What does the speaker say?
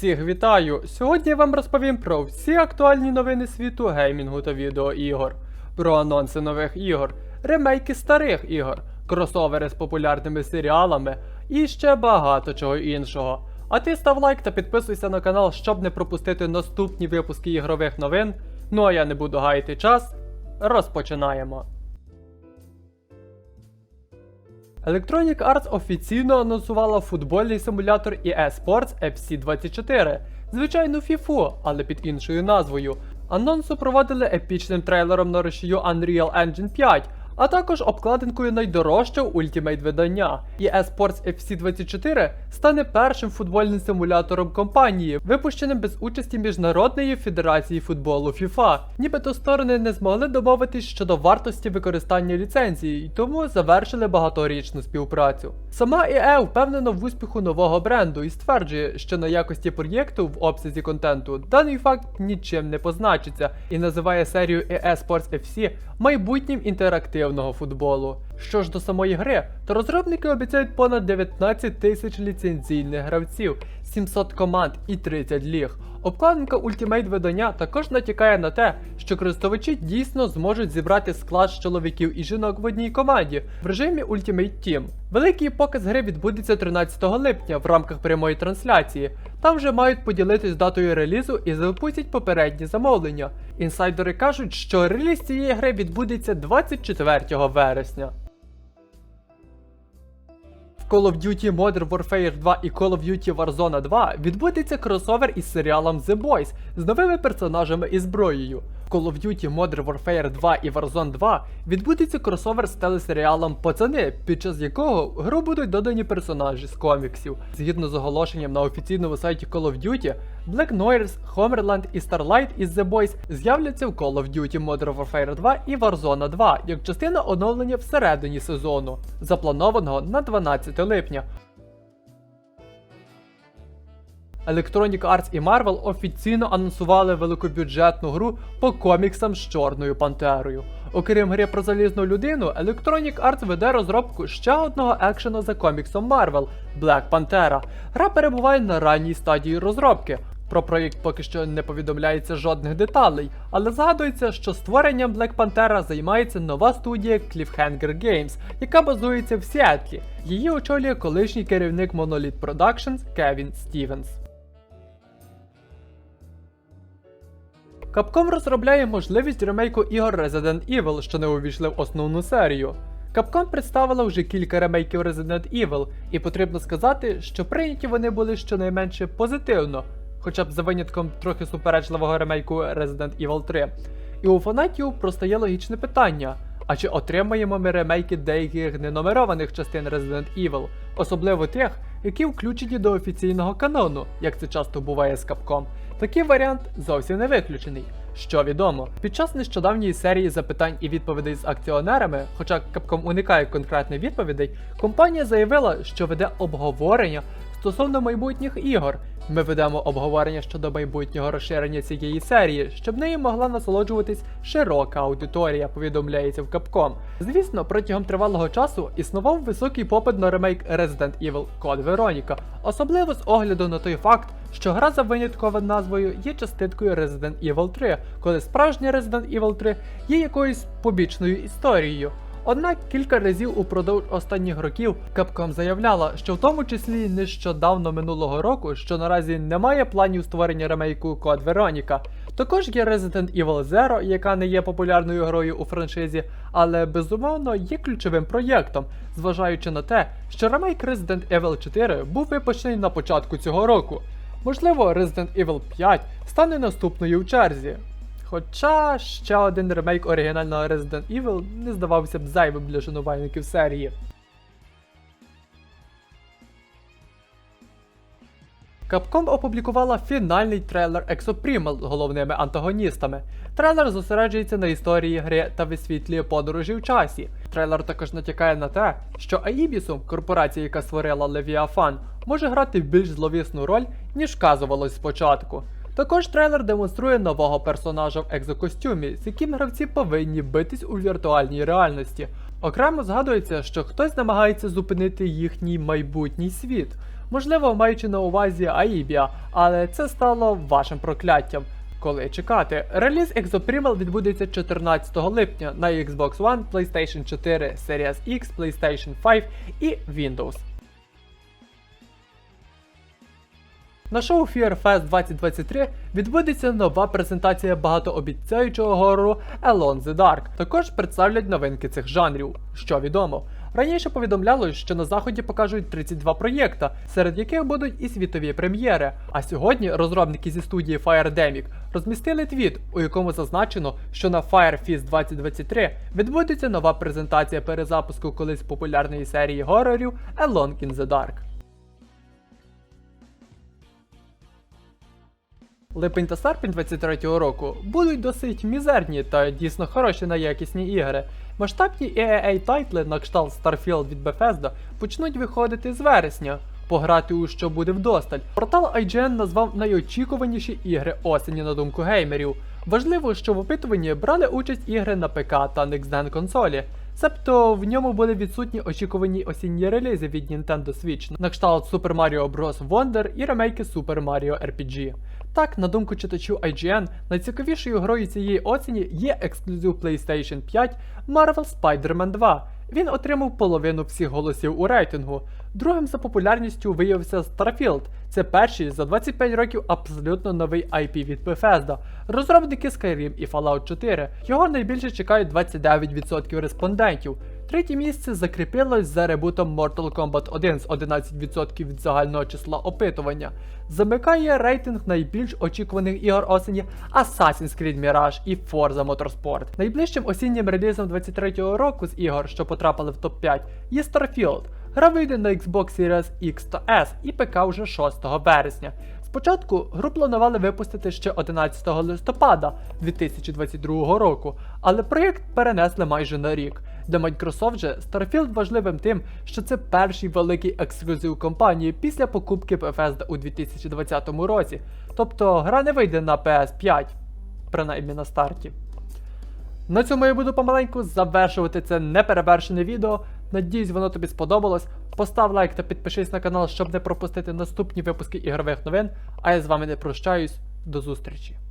Всіх вітаю! Сьогодні я вам розповім про всі актуальні новини світу геймінгу та відеоігор, про анонси нових ігор, ремейки старих ігор, кросовери з популярними серіалами і ще багато чого іншого. А ти став лайк та підписуйся на канал, щоб не пропустити наступні випуски ігрових новин. Ну а я не буду гаяти час. Розпочинаємо. Electronic Arts офіційно анонсувала футбольний симулятор EA Sports FC24, звичайну FIFA, але під іншою назвою. Анонс супроводили епічним трейлером на рушію Unreal Engine 5, а також обкладинкою найдорожчого Ultimate видання. EA Sports FC24 стане першим футбольним симулятором компанії, випущеним без участі Міжнародної федерації футболу FIFA. Нібито сторони не змогли домовитись щодо вартості використання ліцензії, і тому завершили багаторічну співпрацю. Сама EA впевнена в успіху нового бренду і стверджує, що на якості проєкту в обсязі контенту даний факт нічим не позначиться, і називає серію EA Sports FC майбутнім інтерактивного футболу. Що ж до самої гри, то розробники обіцяють понад 19 тисяч ліцензійних гравців, 700 команд і 30 ліг. Обкладинка Ultimate видання також натякає на те, що користувачі дійсно зможуть зібрати склад чоловіків і жінок в одній команді в режимі Ultimate Team. Великий показ гри відбудеться 13 липня в рамках прямої трансляції. Там вже мають поділитись датою релізу і запустять попередні замовлення. Інсайдери кажуть, що реліз цієї гри відбудеться 24 вересня. Call of Duty Modern Warfare 2 і Call of Duty Warzone 2 відбудеться кросовер із серіалом The Boys з новими персонажами і зброєю. Call of Duty Modern Warfare 2 і Warzone 2 відбудеться кросовер з телесеріалом Пацани, під час якого в гру будуть додані персонажі з коміксів. Згідно з оголошенням на офіційному сайті Call of Duty, Black Noires, Homeland і Starlight із The Boys з'являться в Call of Duty Modern Warfare 2 і Warzone 2 як частина оновлення всередині сезону, запланованого на 12 липня. Electronic Arts і Marvel офіційно анонсували великобюджетну гру по коміксам з Чорною Пантерою. Окрім гри про залізну людину, Electronic Arts веде розробку ще одного екшена за коміксом Marvel Black Pantera. Гра перебуває на ранній стадії розробки. Про проєкт поки що не повідомляється жодних деталей, але згадується, що створенням Black Pantera займається нова студія Cliffhanger Games, яка базується в Сіетлі. Її очолює колишній керівник Monolith Productions Кевін Стівенс. Capcom розробляє можливість ремейку ігор Resident Evil, що не увійшли в основну серію. Capcom представила вже кілька ремейків Resident Evil, і потрібно сказати, що прийняті вони були щонайменше позитивно, хоча б за винятком трохи суперечливого ремейку Resident Evil 3. І у фанатів простає логічне питання: а чи отримаємо ми ремейки деяких ненумерованих частин Resident Evil, особливо тих, які включені до офіційного канону, як це часто буває з Capcom. Такий варіант зовсім не виключений. Що відомо, під час нещодавньої серії запитань і відповідей з акціонерами, хоча Capcom уникає конкретних відповідей, компанія заявила, що веде обговорення стосовно майбутніх ігор. Ми ведемо обговорення щодо майбутнього розширення цієї серії, щоб нею могла насолоджуватись широка аудиторія, повідомляється в Capcom. Звісно, протягом тривалого часу існував високий попит на ремейк Resident Evil Code Veronica, особливо з огляду на той факт, що гра за винятковою назвою є частинкою Resident Evil 3, коли справжній Resident Evil 3 є якоюсь побічною історією. Однак кілька разів упродовж останніх років Capcom заявляла, що в тому числі нещодавно минулого року, що наразі немає планів створення ремейку Code Veronica. Також є Resident Evil Zero, яка не є популярною грою у франшизі, але безумовно є ключовим проєктом, зважаючи на те, що ремейк Resident Evil 4 був випущений на початку цього року. Можливо, Resident Evil 5 стане наступною в черзі. Хоча ще один ремейк оригінального Resident Evil не здавався б зайвим для шанувальників серії. Capcom опублікувала фінальний трейлер Exoprimal з головними антагоністами. Трейлер зосереджується на історії гри та висвітлює подорожі в часі. Трейлер також натякає на те, що Aibisum, корпорація, яка створила Leviathan, може грати більш зловісну роль, ніж вказувалось спочатку. Також трейлер демонструє нового персонажа в екзокостюмі, з яким гравці повинні битись у віртуальній реальності. Окремо згадується, що хтось намагається зупинити їхній майбутній світ. можливо, маючи на увазі Аїбія, але це стало вашим прокляттям. Коли чекати? Реліз Exoprimal відбудеться 14 липня на Xbox One, PlayStation 4, Series X, PlayStation 5 і Windows. На шоу Fear Fest 2023 відбудеться нова презентація багатообіцяючого горору Alone the Dark. Також представлять новинки цих жанрів, що відомо. Раніше повідомлялось, що на заході покажуть 32 проєкта, серед яких будуть і світові прем'єри. А сьогодні розробники зі студії Firedemic розмістили твіт, у якому зазначено, що на Firefest 2023 відбудеться нова презентація перезапуску колись популярної серії горорів Alone in the Dark. Липень та серпень 23-го року будуть досить мізерні та дійсно хороші на якісні ігри. Масштабні EAA тайтли на кшталт Starfield від Bethesda почнуть виходити з вересня. Пограти у що буде вдосталь. Портал IGN назвав найочікуваніші ігри осені на думку геймерів. Важливо, що в опитуванні брали участь ігри на ПК та Next Gen консолі. Себто в ньому були відсутні очікувані осінні релізи від Nintendo Switch на кшталт Super Mario Bros. Wonder і ремейки Super Mario RPG. Так, на думку читачів IGN, найцікавішою грою цієї осені є ексклюзив PlayStation 5 Marvel Spider-Man 2. Він отримав половину всіх голосів у рейтингу. Другим за популярністю виявився Starfield. Це перший за 25 років абсолютно новий IP від Bethesda. Розробники Skyrim і Fallout 4. Його найбільше чекають 29% респондентів. Третє місце закріпилось за ребутом Mortal Kombat 1 з 11% від загального числа опитування. Замикає рейтинг найбільш очікуваних ігор осені Assassin's Creed Mirage і Forza Motorsport. Найближчим осіннім релізом 23-го року з ігор, що потрапили в топ-5, є Starfield. Гра вийде на Xbox Series X та S і ПК вже 6 вересня. Спочатку гру планували випустити ще 11 листопада 2022 року, але проєкт перенесли майже на рік. Для Microsoft же Starfield важливим тим, що це перший великий ексклюзив компанії після покупки Bethesda у 2020 році. Тобто гра не вийде на PS5, принаймні на старті. На цьому я буду помаленьку завершувати це неперевершене відео. Надіюсь, воно тобі сподобалось. Постав лайк та підпишись на канал, щоб не пропустити наступні випуски ігрових новин. А я з вами не прощаюсь. До зустрічі!